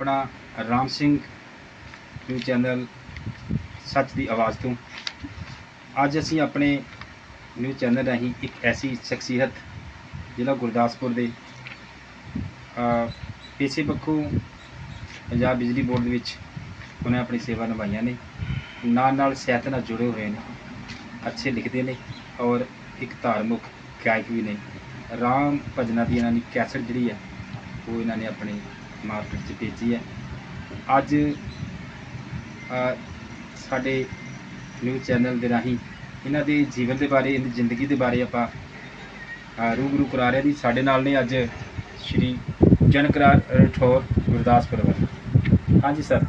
ਆਪਣਾ Ram Singh news channel ਸੱਚ ਦੀ ਆਵਾਜ਼ ਤੋਂ। ਅੱਜ ਅਸੀਂ ਆਪਣੇ ਨਿਊਜ਼ ਚੈਨਲ ਰਾਹੀਂ ਇੱਕ ਐਸੀ ਸ਼ਖਸੀਅਤ ਜ਼ਿਲ੍ਹਾ ਗੁਰਦਾਸਪੁਰ ਦੇ ਅ, ਪੇਸ਼ੇ ਪੱਖੋਂ ਪੰਜਾਬ ਬਿਜਲੀ ਬੋਰਡ ਦੇ ਵਿੱਚ ਉਹਨੇ ਆਪਣੀ ਸੇਵਾ ਨਿਭਾਈਆਂ ਨੇ। ਨਾਲ ਨਾਲ ਸਿਹਤ ਨਾਲ ਜੁੜੇ ਹੋਏ ਨੇ ਅੱਛੇ ਲਿਖਦੇ ਨੇ ਔਰ ਇੱਕ ਧਾਰਮਿਕ ਗਾਇਕ ਵੀ ਨੇ। ਰਾਮ ਭਜਨਾਂ ਦੀ ਇਹਨਾਂ ਦੀ ਕੈਸਟ ਜਿਹੜੀ ਹੈ ਉਹ ਇਹਨਾਂ ਨੇ ਆਪਣੇ ਮਾਰਕੀਟ 'ਚ ਭੇਜੀ ਹੈ। ਅੱਜ ਸਾਡੇ ਨਿਊਜ਼ ਚੈਨਲ ਦੇ ਰਾਹੀਂ ਇਹਨਾਂ ਦੇ ਜੀਵਨ ਦੇ ਬਾਰੇ ਇਹਨਾਂ ਦੀ ਜ਼ਿੰਦਗੀ ਦੇ ਬਾਰੇ ਆਪਾਂ ਰੂਬਰੂ ਕਰਾ ਰਹੇ ਜੀ। ਸਾਡੇ ਨਾਲ ਨੇ ਅੱਜ ਸ਼੍ਰੀ ਜਨਕਰਾਰ ਰਠੌਰ ਗੁਰਦਾਸਪੁਰ ਵੱਲ। ਹਾਂਜੀ ਸਰ।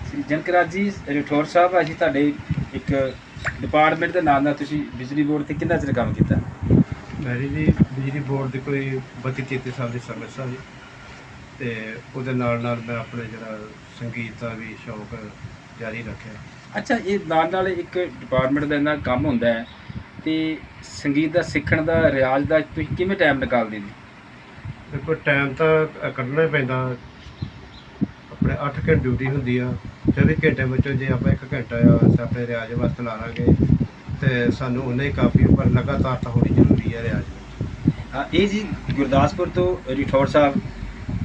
ਸ਼੍ਰੀ ਜਨਕਰਾਜ ਜੀ ਰਠੌਰ ਸਾਹਿਬ ਅਸੀਂ ਤੁਹਾਡੇ ਇੱਕ ਡਿਪਾਰਟਮੈਂਟ ਦੇ ਨਾਲ ਨਾਲ ਤੁਸੀਂ ਬਿਜਲੀ ਬੋਰਡ ਤੇ ਕਿੰਨਾ ਚਿਰ ਕੰਮ ਕੀਤਾ? ਮੇਰੀ ਜੀ। ਬਿਜਲੀ ਬੋਰਡ ਦੀ ਕੋਈ 32 33 ਸਾਲ ਦੀ ਸਰਵਿਸ ਆ ਜੀ। ਤੇ ਉਹਦੇ ਨਾਲ ਨਾਲ ਮੈਂ ਆਪਣੇ ਜਿਹੜਾ ਸੰਗੀਤ ਦਾ ਵੀ ਸ਼ੌਕ ਜਾਰੀ ਰੱਖਿਆ। ਅੱਛਾ ਇਹ ਨਾਲ ਨਾਲ ਇੱਕ ਡਿਪਾਰਟਮੈਂਟ ਦਾ ਇੰਨਾ ਕੰਮ ਹੁੰਦਾ ਹੈ ਤੇ ਸੰਗੀਤ ਦਾ ਸਿੱਖਣ ਦਾ ਰਿਆਜ਼ ਦਾ ਤੁਸੀਂ ਕਿਵੇਂ ਟਾਈਮ ਨਿਕਾਲਦੇ ਜੀ? ਦੇਖੋ ਟਾਈਮ ਤਾਂ ਕੱਢਣਾ ਹੀ ਪੈਂਦਾ। ਆਪਣੇ 8 ਘੰਟੇ ਡਿਊਟੀ ਹੁੰਦੀ ਆ। 24 ਘੰਟੇ ਵਿੱਚੋਂ ਜੇ ਆਪਾਂ 1 ਘੰਟਾ ਆਪਣੇ ਰਿਆਜ਼ ਵਾਸਤੇ ਲਾ ਲਾਂਗੇ। ਤੇ ਸਾਨੂੰ ਹੀ ਕਾਫੀ ਪਰ ਲਗਾਤਾਰ ਤਾਂ ਹੋਣੀ ਜ਼ਰੂਰੀ ਹੈ ਰਿਆਜ਼ ਵਿੱਚ। ਹਾਂ, ਇਹ ਜੀ ਗੁਰਦਾਸਪੁਰ ਤੋਂ ਰਿਠੌਰ ਸਾਹਿਬ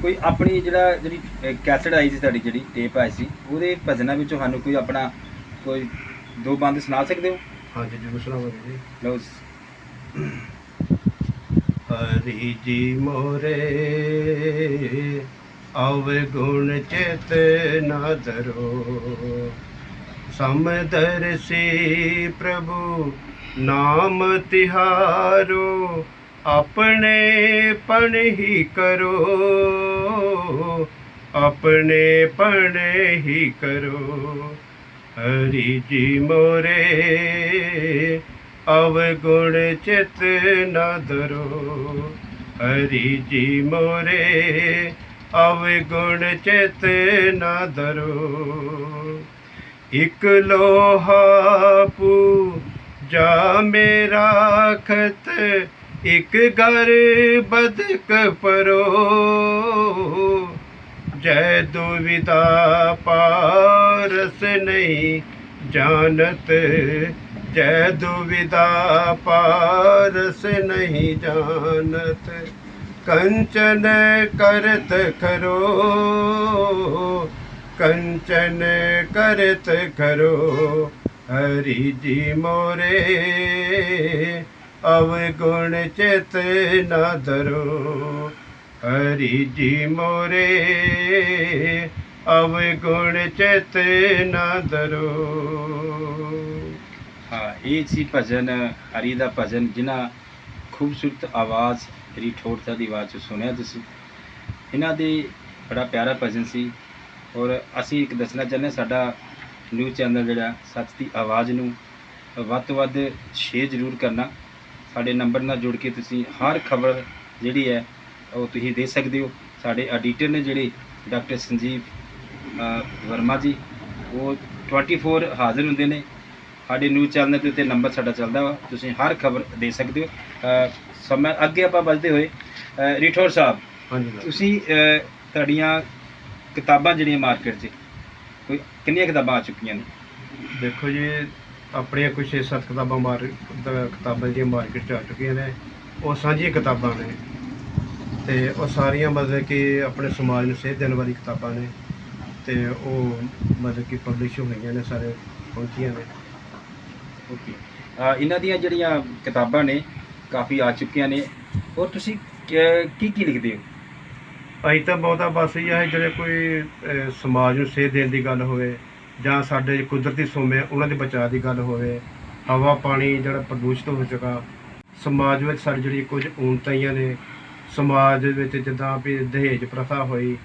ਕੋਈ ਆਪਣੀ ਜਿਹੜਾ ਜਿਹੜੀ ਕੈਸਟ ਆਈ ਸੀ ਤੁਹਾਡੀ ਜਿਹੜੀ ਟੇਪ ਆਈ ਸੀ ਉਹਦੇ ਭਜਨਾਂ ਵਿੱਚੋਂ ਸਾਨੂੰ ਕੋਈ ਆਪਣਾ ਕੋਈ ਦੋ ਬੰਦ ਸੁਣਾ ਸਕਦੇ ਹੋ? ਹਾਂਜੀ ਜੀ ਸੁਣਾਵਾਂਗੇ ਜੀ। ਲਓ ਹਰੀ ਜੀ ਮੋਰੇ ਆਵੇ ਗੁਣ ਚਿਤ ਨਾ ਧਰੋ। ਸਮਦਰ ਸੀ ਪ੍ਰਭੂ, ਨਾਮ ਤਿਹਾਰੋ, ਆਪਣੇ ਪਣ ਹੀ ਕਰੋ, ਆਪਣੇ ਪਣ ਹੀ ਕਰੋ। ਹਰੀ ਜੀ ਮੋਰੇ, ਅਵਗੁਣ ਚਿਤ ਨਾ ਧਰੋ। ਹਰੀ ਜੀ ਮੋਰੇ, ਅਵਗੁਣ ਚਿਤ ਨਾ ਧਰੋ। ਇਕ ਲੋਹਾ ਪੂ ਜਾ ਮੇਰਾ ਖਤ ਇਕ ਘਰ ਬਦਕ ਪਰੋ। ਜੈ ਦੁਵਿਦਾ ਪਾਰਸ ਨਹੀਂ ਜਾਣਤ, ਜੈ ਦੁਵਿਦਾ ਪਾਰਸ ਨਹੀਂ ਜਾਣਤ। ਕੰਚਨ ਕਰਤ ਕਰੋ ਕੰਚਨ ਕਰਤ ਕਰੋ ਹਰੀ ਜੀ ਮੋਰੇ ਅਵਗੁਣ ਚਿਤ ਨਾ ਧਰੋ ਹਰੀ ਜੀ ਮੋਰੇ ਅਵਗੁਣ ਚਿਤ ਨਾ ਧਰੋ ਹਾਂ ਇਹ ਸੀ ਭਜਨ ਹਰੀ ਦਾ ਭਜਨ ਜਿਨ੍ਹਾਂ ਖੂਬਸੂਰਤ ਆਵਾਜ਼ ਰਿਠੌਰ ਸਾਹਿਬ ਦੀ ਆਵਾਜ਼ 'ਚ ਸੁਣਿਆ ਤੁਸੀਂ ਇਹਨਾਂ ਦੇ ਬੜਾ ਪਿਆਰਾ ਭਜਨ ਸੀ ਔਰ ਅਸੀਂ ਇੱਕ ਦੱਸਣਾ ਚਾਹੁੰਦੇ ਹਾਂ ਸਾਡਾ ਨਿਊਜ਼ ਚੈਨਲ ਜਿਹੜਾ ਸੱਚ ਦੀ ਆਵਾਜ਼ ਨੂੰ ਵੱਧ ਤੋਂ ਵੱਧ ਸ਼ੇਅਰ ਜ਼ਰੂਰ ਕਰਨਾ। ਸਾਡੇ ਨੰਬਰ ਨਾਲ ਜੁੜ ਕੇ ਤੁਸੀਂ ਹਰ ਖਬਰ ਜਿਹੜੀ ਹੈ ਉਹ ਤੁਸੀਂ ਦੇ ਸਕਦੇ ਹੋ। ਸਾਡੇ ਐਡੀਟਰ ਨੇ ਜਿਹੜੇ ਡਾਕਟਰ ਸੰਜੀਵ ਵਰਮਾ ਜੀ ਉਹ 24 ਹਾਜ਼ਰ ਹੁੰਦੇ ਨੇ। ਸਾਡੇ ਨਿਊਜ਼ ਚੈਨਲ ਦੇ ਉੱਤੇ ਨੰਬਰ ਸਾਡਾ ਚੱਲਦਾ ਵਾ। ਤੁਸੀਂ ਹਰ ਖਬਰ ਦੇ ਸਕਦੇ ਹੋ। ਸਮਾਂ ਅੱਗੇ ਆਪਾਂ ਵੱਧਦੇ ਹੋਏ ਰਿਠੌਰ ਸਾਹਿਬ ਹਾਂਜੀ। ਤੁਸੀਂ ਤੁਹਾਡੀਆਂ ਕਿਤਾਬਾਂ ਜਿਹੜੀਆਂ ਮਾਰਕੀਟ 'ਚ ਕੋਈ ਕਿੰਨੀਆਂ ਕਿਤਾਬਾਂ ਆ ਚੁੱਕੀਆਂ ਨੇ? ਦੇਖੋ ਜੀ ਆਪਣੀਆਂ ਕੁਝ 6-7 ਕਿਤਾਬਾਂ ਮਾਰ ਕਿਤਾਬਾਂ ਜਿਹੜੀਆਂ ਮਾਰਕੀਟ 'ਚ ਆ ਚੁੱਕੀਆਂ ਨੇ ਉਹ ਸਾਂਝੀਆਂ ਕਿਤਾਬਾਂ ਨੇ। ਤੇ ਉਹ ਸਾਰੀਆਂ ਮਤਲਬ ਕਿ ਆਪਣੇ ਸਮਾਜ ਨੂੰ ਸੇਧ ਦੇਣ ਵਾਲੀ ਕਿਤਾਬਾਂ ਨੇ ਤੇ ਉਹ ਮਤਲਬ ਕਿ ਪਬਲਿਸ਼ ਹੋਈਆਂ ਨੇ ਸਾਰੇ ਪਹੁੰਚੀਆਂ ਨੇ। ਓਕੇ। ਇਹਨਾਂ ਦੀਆਂ ਜਿਹੜੀਆਂ ਕਿਤਾਬਾਂ ਨੇ ਕਾਫੀ ਆ ਚੁੱਕੀਆਂ ਨੇ। ਔਰ ਤੁਸੀਂ ਕੀ ਕੀ ਲਿਖਦੇ ਹੋ? ਅਸੀਂ ਤਾਂ ਬਹੁਤਾ ਬਸ ਇਹ ਹੈ ਜਿਹੜੇ ਕੋਈ ਅਹ, ਸਮਾਜ ਨੂੰ ਸੇਧ ਦੇਣ ਦੀ ਗੱਲ ਹੋਵੇ ਜਾਂ ਸਾਡੇ ਕੁਦਰਤੀ ਸੋਮੇ ਆ, ਉਹਨਾਂ ਦੇ ਬਚਾਅ ਦੀ ਗੱਲ ਹੋਵੇ ਹਵਾ ਪਾਣੀ ਜਿਹੜਾ ਪ੍ਰਦੂਸ਼ਿਤ ਹੋ ਚੁੱਕਾ ਸਮਾਜ ਵਿੱਚ ਸਾਡੀ ਜਿਹੜੀ ਕੁਝ ਊਣਤਾਈਆਂ ਨੇ ਸਮਾਜ ਦੇ ਵਿੱਚ ਜਿੱਦਾਂ ਵੀ ਦਹੇਜ ਪ੍ਰਥਾ ਹੋਈ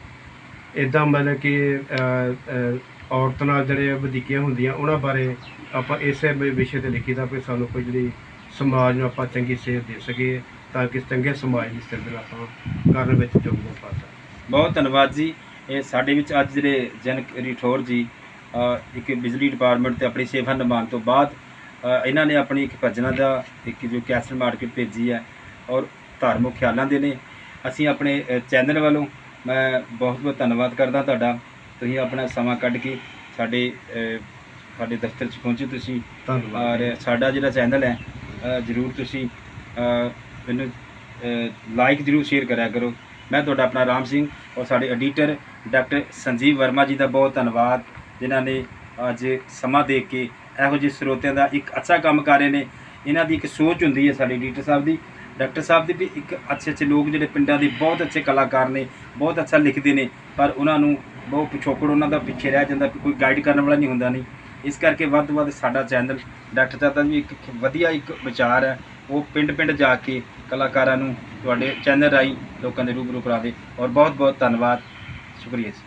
ਇਦਾਂ ਮਤਲਬ ਕਿ ਅਹ, ਅਹ, ਔਰਤ ਨਾਲ ਜਿਹੜੇ ਵਧੀਕੀਆਂ ਹੁੰਦੀਆਂ ਉਹਨਾਂ ਬਾਰੇ ਆਪਾਂ ਇਸੇ ਵਿ- ਵਿਸ਼ੇ ਤੇ ਲਿਖੀਦਾ ਵੀ ਸਾਨੂੰ ਕੋਈ ਜਿਹੜੀ ਸਮਾਜ ਨੂੰ ਆਪਾਂ ਚੰਗੀ ਸੇਧ ਦੇ ਸਕੀਏ। ਤਾਂ ਕਿ ਚੰਗੇ ਸਮਾਜ ਦੀ ਸਿਰਜਣ ਆਪਾਂ ਕਰਨ ਵਿੱਚ ਯੋਗਦਾਨ ਪਾ ਸਕੀਏ ਬਹੁਤ ਧੰਨਵਾਦ ਜੀ। ਇਹ ਸਾਡੇ ਵਿੱਚ ਅੱਜ ਜਿਹੜੇ ਜਨਕ ਰਿਠੌਰ ਜੀ ਇੱਕ ਬਿਜਲੀ ਡਿਪਾਰਟਮੈਂਟ ਤੇ ਆਪਣੀ ਸੇਵਾ ਨਿਭਾਉਣ ਤੋਂ ਬਾਅਦ ਇਹਨਾਂ ਨੇ ਆਪਣੀ ਇੱਕ ਭਜਨਾਂ ਦਾ ਇੱਕ ਜੋ ਕੈਸਟ ਮਾਰਕੀਟ ਭੇਜੀ ਹੈ ਔਰ ਧਾਰਮਿਕ ਖਿਆਲਾਂ ਦੇ ਨੇ। ਅਸੀਂ ਆਪਣੇ ਚੈਨਲ ਵੱਲੋਂ ਮੈਂ ਬਹੁਤ ਬਹੁਤ ਧੰਨਵਾਦ ਕਰਦਾ ਤੁਹਾਡਾ। ਤੁਸੀਂ ਆਪਣਾ ਸਮਾਂ ਕੱਢ ਕੇ ਸਾਡੇ ਸਾਡੇ ਦਫ਼ਤਰ 'ਚ ਪਹੁੰਚੇ ਤੁਸੀਂ। ਧੰਨਵਾਦ। ਔਰ ਸਾਡਾ ਜਿਹੜਾ ਚੈਨਲ ਹੈ ਜਰੂਰ ਤੁਸੀਂ ਮੈਨੂੰ ਲਾਈਕ ਜਰੂਰ ਸ਼ੇਅਰ ਕਰਿਆ ਕਰੋ। ਮੈਂ ਤੁਹਾਡਾ ਆਪਣਾ ਰਾਮ ਸਿੰਘ ਔਰ ਸਾਡੇ ਐਡੀਟਰ ਡਾਕਟਰ ਸੰਜੀਵ ਵਰਮਾ ਜੀ ਦਾ ਬਹੁਤ ਧੰਨਵਾਦ, ਜਿਨ੍ਹਾਂ ਨੇ ਅੱਜ ਸਮਾਂ ਦੇ ਕੇ ਇਹੋ ਜਿਹੇ ਸਰੋਤਿਆਂ ਦਾ ਇੱਕ ਅੱਛਾ ਕੰਮ ਕਰ ਰਹੇ ਨੇ। ਇਹਨਾਂ ਦੀ ਇੱਕ ਸੋਚ ਹੁੰਦੀ ਹੈ ਸਾਡੇ ਐਡੀਟਰ ਸਾਹਿਬ ਦੀ। ਡਾਕਟਰ ਸਾਹਿਬ ਦੇ ਵੀ ਇੱਕ ਅੱਛੇ ਅੱਛੇ ਲੋਕ ਜਿਹੜੇ ਪਿੰਡਾਂ ਦੇ ਬਹੁਤ ਅੱਛੇ ਕਲਾਕਾਰ ਨੇ, ਬਹੁਤ ਅੱਛਾ ਲਿਖਦੇ ਨੇ, ਪਰ ਉਹਨਾਂ ਨੂੰ ਬਹੁਤ ਪਿਛੋਕੜ ਉਹਨਾਂ ਦਾ ਪਿੱਛੇ ਰਹਿ ਜਾਂਦਾ ਕੋਈ ਗਾਈਡ ਕਰਨ ਵਾਲਾ ਨਹੀਂ ਹੁੰਦਾ, ਨਹੀਂ। ਇਸ ਕਰਕੇ ਵੱਧ ਤੋਂ ਵੱਧ ਸਾਡਾ ਚੈਨਲ ਡਾਕਟਰ ਸਾਹਿਬ ਦਾ ਵੀ ਇੱਕ ਵਧੀਆ ਇੱਕ ਵਿਚਾਰ ਹੈ। ਉਹ ਪਿੰਡ ਪਿੰਡ ਜਾ ਕੇ ਕਲਾਕਾਰਾਂ ਨੂੰ ਤੁਹਾਡੇ ਚੈਨਲ ਰਾਹੀਂ ਲੋਕਾਂ ਦੇ ਰੂਬਰੂ ਕਰਾ ਦੇ ਔਰ ਬਹੁਤ ਬਹੁਤ ਧੰਨਵਾਦ। ਸ਼ੁਕਰੀਆ ਜੀ।